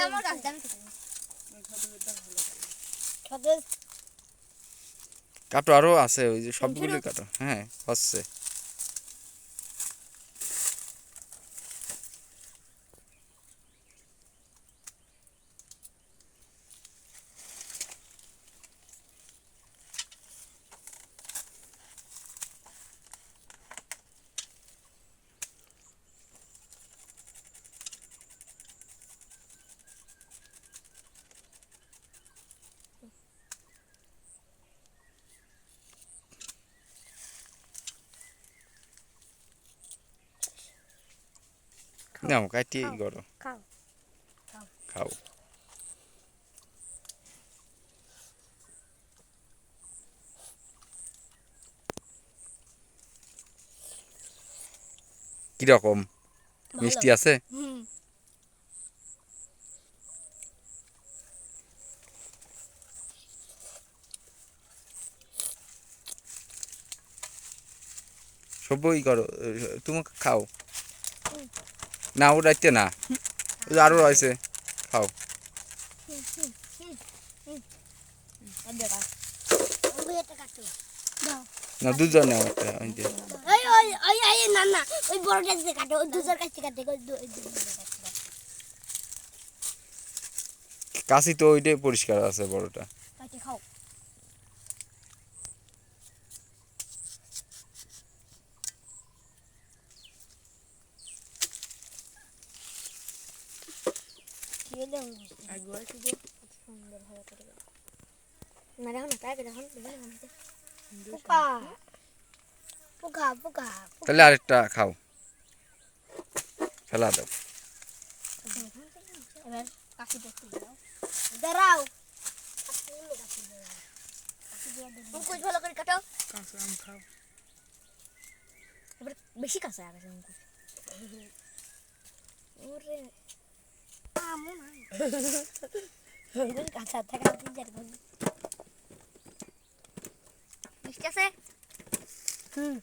আমার কাটো আরও আছে ওই যে সবগুলো কাটো। হ্যাঁ হচ্ছে। নাও কাটি করো খাও খাও কীরকম? মিষ্টি আছে? সবই করো তুমি খাও। না ও রাইতে না। ওই যে আরও রয়েছে। খাও। না দুজন নাও একটা ওই ওই ওই ওই ওই না না ওই বড়টা দিয়ে কাটো ওই দুজোর কাছে কাটে ওই দু- ওই দুজোর কাছে কাটে। কাশি তো ওইটাই পরিষ্কার আছে বড়টা। খাও। খেয়ে দাও সুন্দর ভাবে করে। না দেখো না তাই দেখো পোকা পোকা পোকা তাহলে আরেকটা খাও। ফেলা দাও। এবার কাশিটা খুলে দাও। দাঁড়াও। অঙ্কুশ ভালো করে কাটো। এবার বেশি কাঁচা গেছে অঙ্কুশ। ওরে। আমো কাঁচা থাকা তিন চার ঘণ্টা মিষ্টি আছে? হুম।